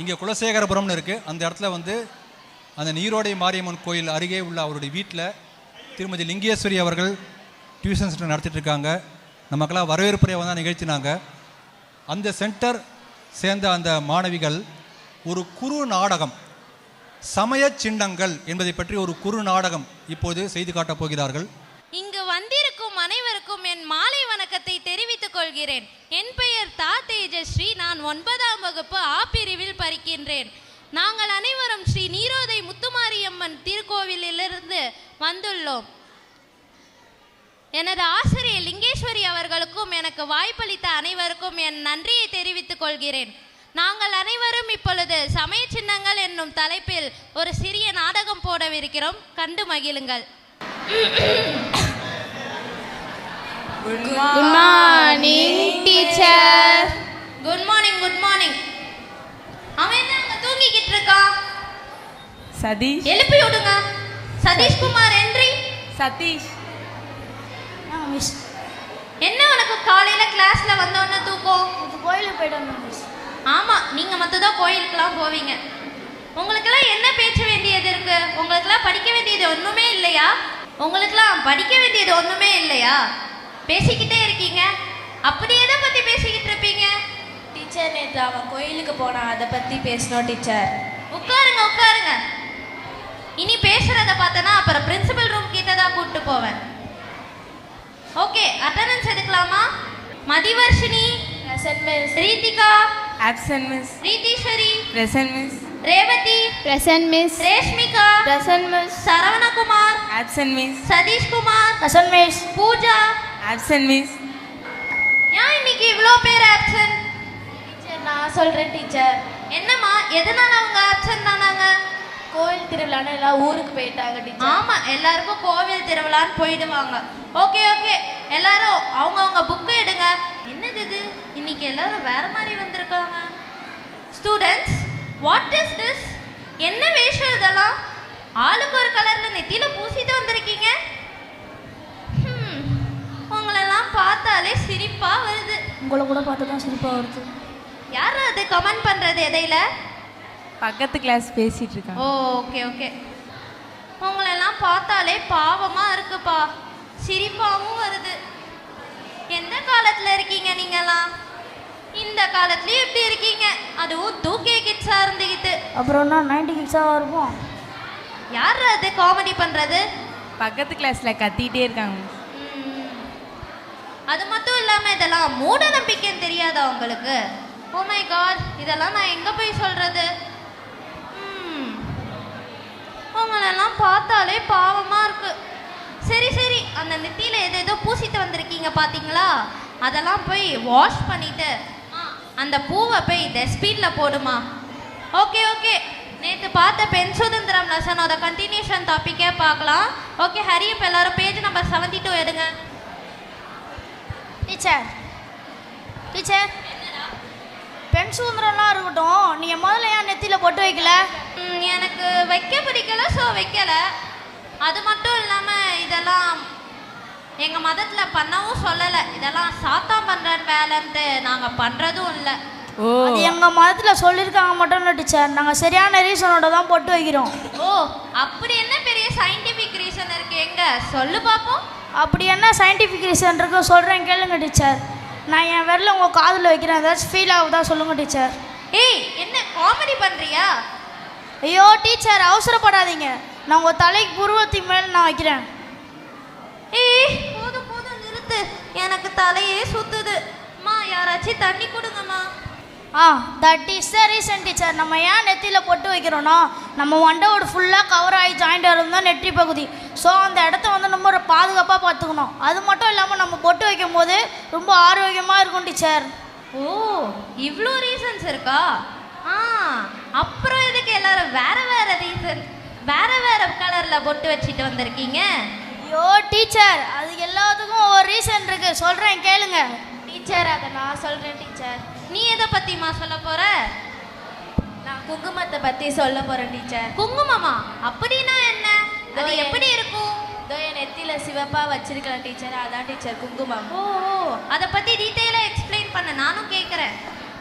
இங்கே குலசேகரபுரம்னு இருக்குது அந்த இடத்துல வந்து அந்த நீரோடை மாரியம்மன் கோயில் அருகே உள்ள அவருடைய வீட்டில் திருமதி லிங்கேஸ்வரி அவர்கள் டியூஷன் சென்டர் நடத்திட்டு இருக்காங்க. நமக்கெல்லாம் வரவேற்புரை வந்து நிகழ்த்தினாங்க. அந்த சென்டர் சேர்ந்த அந்த மாணவிகள் ஒரு குறு நாடகம் சமய சின்னங்கள் என்பதை பற்றி ஒரு குறு நாடகம் இப்போது செய்து காட்டப் போகிறார்கள். இங்கு வந்திருக்கும் அனைவருக்கும் என் மாலை சொல்கிறேன். என் பெயர் தா தேஜஸ்ரீ. நான் ஒன்பதாம் வகுப்பு ஆ பிரிவில் படிக்கின்றேன். நாங்கள் அனைவரும் ஸ்ரீ நீரோதை முத்துமாரியம்மன் திருக்கோவிலிலிருந்து வந்துள்ளோம். எனது ஆசிரியர் லிங்கேஸ்வரி அவர்களுக்கும் எனக்கு வாய்ப்பளித்த அனைவருக்கும் என் நன்றியை தெரிவித்துக் கொள்கிறேன். நாங்கள் அனைவரும் இப்பொழுது சமய சின்னங்கள் என்னும் தலைப்பில் ஒரு சிறிய நாடகம் போடவிருக்கிறோம். கண்டு மகிழுங்கள். Good morning teacher good morning good morning அவன் என்ன அங்க தூங்கிக்கிட்டு இருக்கான் சதீஷ். எழுப்பி விடுங்க. சதீஷ்குமார் என்றி சதீஷ். மிஸ் என்ன உனக்கு காலையில கிளாஸ்ல வந்தோடனே தூக்கம் கோயிலுக்கு போயிட்டு வந்தோம் மிஸ் ஆமா நீங்க மட்டும்தான் கோயிலுக்கெல்லாம் போவீங்க. உங்களுக்கெல்லாம் என்ன பேச வேண்டியது இருக்கு? உங்களுக்கெல்லாம் படிக்க வேண்டியது ஒண்ணுமே இல்லையா? உங்களுக்கெல்லாம் படிக்க வேண்டியது ஒண்ணுமே இல்லையா? பேசிக்கிட்டே இருக்கீங்க. அப்படி எதை பத்தி பேசிக்கிட்டு இருப்பீங்க? டீச்சர் நேற்று அவன் கோயிலுக்கு போனான். அதை பற்றி பேசணும் டீச்சர். உட்காருங்க உட்காருங்க. இனி பேசுறத பார்த்தனா அப்புறம் பிரின்சிபல் ரூம் கிட்ட தான் கூப்பிட்டு போவேன். ஓகே அட்டெண்டன்ஸ் எடுக்கலாமா? Mathivarshini present miss Rithika absent miss Ritheeswari present miss Revathi present miss Reshmika present miss Saravanakumar absent miss Satheeshkumar present miss Pooja absent miss இவ்வளோ பேர் ஆப்சன்ட் டீச்சர் நான் சொல்கிறேன் டீச்சர் என்னம்மா எதனால அவங்க ஆப்சன்ட் ஆனாங்க? கோவில் திருவிழான்னு எல்லாம் ஊருக்கு போயிட்டாங்க டீச்சர் ஆமாம் எல்லாருக்கும் கோவில் திருவிழான்னு போயிடுவாங்க. ஓகே ஓகே எல்லாரும் அவங்கவுங்க புக்கு எடுங்க. என்னது இது? இன்னைக்கு எல்லாரும் வேற மாதிரி வந்திருக்காங்க. ஸ்டூடெண்ட்ஸ் வாட் இஸ் திஸ் என்ன வேஷம் இதெல்லாம்? ஆளுக்கு ஒரு கலர்ல நெத்தியில பூசிட்டு வந்திருக்கீங்க? உங்களெல்லாம் பார்த்தாலே சிரிப்பா வருது. உங்களை கூட பார்த்து தான் சிரிப்பாக வருது. யார் அது? கமெண்ட் பண்றது எதையில? பக்கத்து கிளாஸ் பேசிட்டு இருக்காங்க. ஓ ஓகே ஓகே உங்களெல்லாம் பார்த்தாலே பாவமா இருக்குப்பா. சிரிப்பாவும் வருது. எந்த காலத்துல இருக்கீங்க நீங்கெல்லாம்? இந்த காலத்துலயும் எப்படி இருக்கீங்க. அதுவும் தூக்கே கிட்ஸா இருந்துக்கிட்டு அப்புறம் என்ன நைன்டி கிட்ஸாக இருப்போம் யார் அது? காமெடி பண்றது? பக்கத்து கிளாஸ்ல கத்திட்டே இருக்காங்க. அது மட்டும் இல்லாமல் இதெல்லாம் மூட நம்பிக்கைன்னு தெரியாதா உங்களுக்கு? ஓ மை காட் இதெல்லாம் நான் எங்கே போய் சொல்கிறது ம். Hmm. உங்களெல்லாம் பார்த்தாலே பாவமாக இருக்கு. சரி சரி அந்த நெத்தியில் எது ஏதோ பூசிட்டு வந்திருக்கீங்க பார்த்தீங்களா அதெல்லாம் போய் வாஷ் பண்ணிட்டு அந்த பூவை போய் டஸ்ட்பினில் போடுமா? ஓகே ஓகே நேற்று பார்த்த பெண் சுதந்திரம் லெசனோட கண்டினியூஷன் டாப்பிக்கே பார்க்கலாம். ஓகே ஹரி இப்போ எல்லாரும் பேஜ் நம்பர் செவன்ட்டி டூ எடுங்க. டீச்சர் டீச்சர் பெண் சுதந்திரம்லாம் இருக்கட்டும் நீங்கள் முதல்ல ஏன் நெத்தியில் பொட்டு வைக்கல? எனக்கு வைக்க பிடிக்கல ஸோ வைக்கல. அது மட்டும் இல்லாமல் இதெல்லாம் எங்கள் மதத்தில் பண்ணவும் சொல்லலை. இதெல்லாம் சாத்தான் பண்ணுற வேலைன்ட்டு நாங்கள் பண்ணுறதும் இல்லை. ஓ. அது எங்கள் மதத்தில் சொல்லியிருக்காங்க மட்டும் இல்லை டீச்சர் நாங்கள் சரியான ரீசனோட தான் பொட்டு வைக்கிறோம். ஓ அப்படி என்ன பெரிய சயின்டிஃபிக் ரீசன் இருக்கு? எங்க? சொல்லு பார்ப்போம் அப்படி என்ன சயின்டிஃபிக் ரீசன் இருக்கு சொல்கிறேன் கேளுங்க டீச்சர் நான் என் விரல உங்கள் காதில் வைக்கிறேன். ஏதாச்சும் ஃபீல் ஆகுதா சொல்லுங்கள் டீச்சர் ஏய் என்ன காமெடி பண்ணுறியா ஐயோ டீச்சர் அவசரப்படாதீங்க. நான் உங்கள் தலைக்கு புருவத்தின் மேல் நான் வைக்கிறேன். ஏய் போதும் போதும் நிறுத்து. எனக்கு தலையே சுத்துது. அம்மா யாராச்சும் தண்ணி கொடுங்கம்மா. ஆ that is the reason teacher நம்ம ஏன் நெத்தியில் பொட்டு வைக்கிறோன்னா நம்ம மண்டவோட ஃபுல்லாக கவர் ஆகி ஜாயிண்ட் ஆகிறது தான் நெற்றி பகுதி. ஸோ அந்த இடத்த வந்து நம்ம ஒரு பாதுகாப்பாக பார்த்துக்கணும். அது மட்டும் இல்லாமல் நம்ம பொட்டு வைக்கும் போது ரொம்ப ஆரோக்கியமாக இருக்கும் டீச்சர் ஓ இவ்வளோ ரீசன்ஸ் இருக்கா? ஆ அப்புறம் எதுக்கு எல்லாரும் வேற வேற ரீசன் வேற வேற கலர்ல பொட்டு வச்சுட்டு வந்திருக்கீங்க? ஐயோ டீச்சர் அது எல்லாத்துக்கும் ஒரு ரீசன் இருக்கு. சொல்கிறேன் கேளுங்க. டீச்சர் அதை நான் சொல்கிறேன் டீச்சர் நீ எதை பத்திமா சொல்ல போற? நான் குங்குமத்தை பற்றி சொல்ல போகிறேன் டீச்சர். குங்குமமா? அப்படின்னா என்ன? அது எப்படி இருக்கும்? என் நெத்தியில் சிவப்பாக வச்சிருக்கலாம் டீச்சர். அதான் டீச்சர் குங்குமம். ஓ அதை பத்தி டீட்டெயிலாக எக்ஸ்பிளைன் பண்ண. நானும் கேட்குறேன்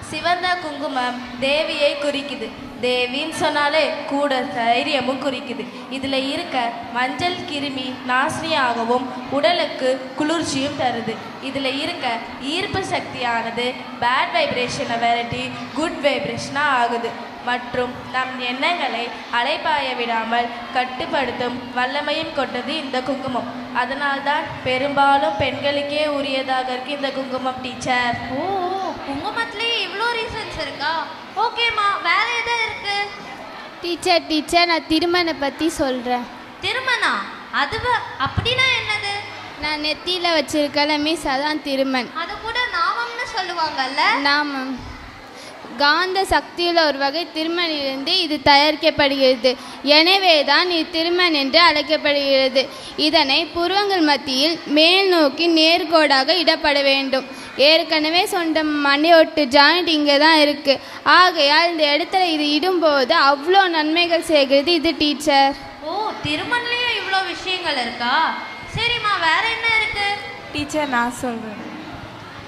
சிவந்த குங்குமம் தேவியை குறிக்குது. தேவின்னு சொன்னாலே கூட தைரியமும் குறிக்குது. இதில் இருக்க மஞ்சள் கிருமி நாசினியாகவும் உடலுக்கு குளிர்ச்சியும் தருது. இதில் இருக்க ஈர்ப்பு சக்தியானது பேட் வைப்ரேஷனை விரட்டி குட் வைப்ரேஷனாக ஆகுது. மற்றும் நம் எண்ணங்களை அலைப்பாய விடாமல் கட்டுப்படுத்தும் வல்லமையும் கொண்டது இந்த குங்குமம். அதனால்தான் பெரும்பாலும் பெண்களுக்கே உரியதாக இருக்கு இந்த குங்குமம் டீச்சர். ஓ குங்குமத்திலேயே இவ்வளோ ரீசன்ஸ் இருக்கா? ஓகேம்மா வேற எது இருக்கு? டீச்சர் டீச்சர் நான் திருமணை பற்றி சொல்கிறேன் திருமணம் அது வ- அப்படின்னா என்னது? நான் நெத்தியில் வச்சிருக்கல மிஸ் அதான் திருமண். அது கூட நாமம்னு சொல்லுவாங்கல்ல? நாமம். காந்த சக்தியுள்ள ஒரு வகை திருமணிலிருந்து இது தயாரிக்கப்படுகிறது. எனவே தான் இது திருமண் என்று அழைக்கப்படுகிறது. இதனை புருவங்கள் மத்தியில் மேல் நோக்கி நேர்கோடாக இடப்பட வேண்டும். ஏற்கனவே சொன்ன மணியொட்டு ஜாயிண்ட் இங்கே தான் இருக்குது ஆகையால் இந்த இடத்துல இது இடும்போது அவ்வளோ நன்மைகள் செய்கிறது இது டீச்சர். ஓ திருமண்லயும் இவ்வளோ விஷயங்கள் இருக்கா? சரிம்மா வேற என்ன இருக்கு? டீச்சர் நான் சொல்கிறேன்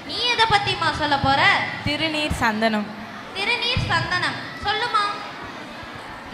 நீ எதை பத்திம்மா சொல்ல போற? திருநீர் சந்தனம். திருநீர் சந்தனம். சொல்லுமா?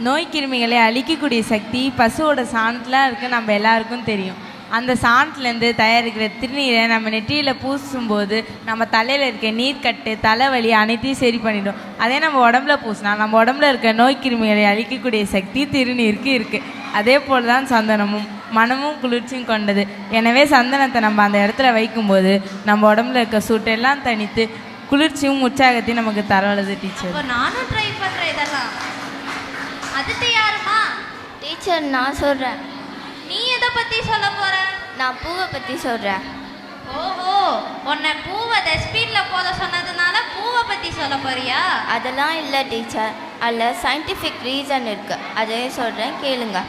நோய் கிருமிகளை அழிக்கக்கூடிய சக்தி பசுவோட சாணத்தில் இருக்குது நம்ம எல்லாருக்கும் தெரியும். அந்த சாணத்துலேருந்து தயாரிக்கிற திருநீரை நம்ம நெற்றியில் பூசும்போது நம்ம தலையில் இருக்க நீர்க்கட்டு தலைவலி அனைத்தையும் சரி பண்ணிடும். அதே நம்ம உடம்புல பூசினா நம்ம உடம்புல இருக்க நோய் கிருமிகளை அழிக்கக்கூடிய சக்தி திருநீருக்கு இருக்குது அதே போல் தான் சந்தனமும் மனமும் குளிர்ச்சியும் கொண்டது. எனவே சந்தனத்தை நம்ம அந்த இடத்துல வைக்கும்போது நம்ம உடம்புல இருக்க சூட்டெல்லாம் தனித்து குளிர்ச்சியும் உற்சாகத்தையும் நமக்கு தரவழுது டீச்சர் நானும் ட்ரை பண்றேன் இதெல்லாம். அதுக்கு யாருமா? டீச்சர் நான் சொல்கிறேன் நீ எதை பத்தி சொல்ல போற? நான் பூவை பற்றி சொல்கிறேன் ஓஹோ உன்னை பூவை டஸ்ட்பின்ல போட சொன்னதுனால பூவை பத்தி சொல்ல போறியா? அதெல்லாம் இல்லை டீச்சர் அதில் சயின்டிஃபிக் ரீசன் இருக்குது அதையும் சொல்கிறேன் கேளுங்க.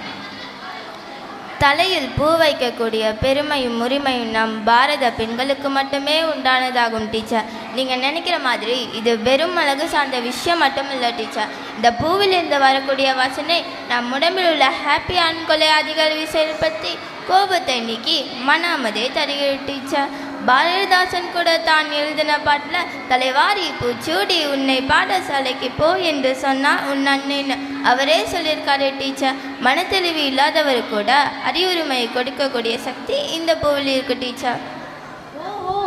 தலையில் பூ வைக்கக்கூடிய பெருமையும் உரிமையும் நம் பாரத பெண்களுக்கு மட்டுமே உண்டானதாகும் டீச்சர் நீங்கள் நினைக்கிற மாதிரி இது வெறும் அழகு சார்ந்த விஷயம் மட்டும் இல்லை டீச்சர் இந்த பூவிலிருந்து வரக்கூடிய வாசனை நம் உடம்பில் உள்ள ஹாப்பி ஆண்களை அதிக செயல்படுத்தி கோபத்தை நீக்கி மன அமைதியை தருகிறது டீச்சர் பாரதிதாசன் கூட தான் எழுதின பாட்டில் தலைவாரி பூச்சூடி உன்னை பாடசாலைக்கு போ என்று சொன்னால் உன் அண்ணன். அவரே சொல்லியிருக்காரு டீச்சர் மனத்தெளிவு இல்லாதவர் கூட அறிவுரிமையை கொடுக்கக்கூடிய சக்தி இந்த பூவில் இருக்கு டீச்சர். ஓஹோ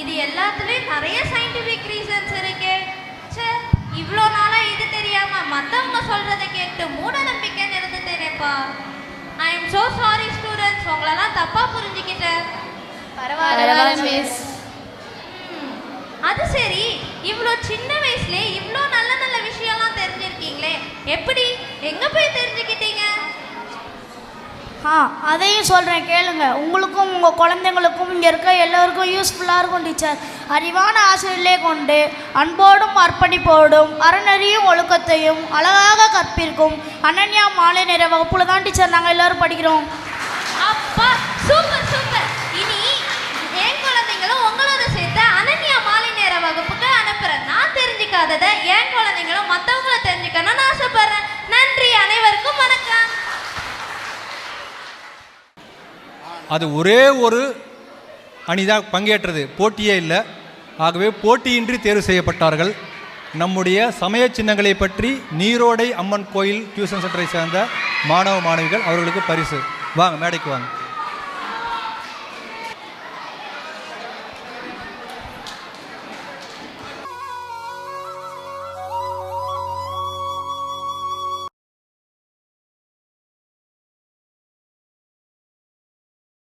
இது எல்லாத்துலேயும் நிறைய சயின்டிஃபிக் ரீசன்ஸ் இருக்கு. ச்சே இவ்வளோ நாளாக இது தெரியாம மற்றவங்க சொல்றதை கேட்டு மூட நம்பிக்கைன்னு தெரியுப்பா I am so sorry students உங்களெல்லாம் தப்பாக புரிஞ்சுக்கிட்டேன். பரவாயில்ல மிஸ் அது சரி. இவ்வளோ சின்ன வயசுல இவ்வளோ நல்ல நல்ல விஷயம்லாம் தெரிஞ்சிருக்கீங்களே. எப்படி? எங்க போய் தெரிஞ்சுக்கிட்டீங்க? ஆ அதையும் சொல்கிறேன் கேளுங்க. உங்களுக்கும் உங்கள் குழந்தைங்களுக்கும் இங்கே இருக்க எல்லோருக்கும் யூஸ்ஃபுல்லாக இருக்கும் டீச்சர் அறிவான ஆசிரியர்களே கொண்டு அன்போடும் அர்ப்பணிப்போடும் அறநெறியும் ஒழுக்கத்தையும் அழகாக கற்பிற்கும் அனன்யா மாலை நேர வகுப்புல தான் டீச்சர் நாங்கள் எல்லோரும் படிக்கிறோம். அப்பா சூப்பர் தெரிஞ்சுக்காததை என் குழந்தைங்களும் மற்றவங்கள தெரிஞ்சுக்கணும்னு ஆசைப்படுறேன். நன்றி அனைவருக்கும் வணக்கம். அது ஒரே ஒரு அணிதான் பங்கேற்றது. போட்டியே இல்லை. ஆகவே போட்டியின்றி தேர்வு செய்யப்பட்டார்கள். நம்முடைய சமய சின்னங்களை பற்றி நீரோடை அம்மன் கோயில் டியூஷன் சென்டரை சேர்ந்த மாணவ மாணவிகள் அவர்களுக்கு பரிசு. வாங்க மேடைக்கு வாங்க.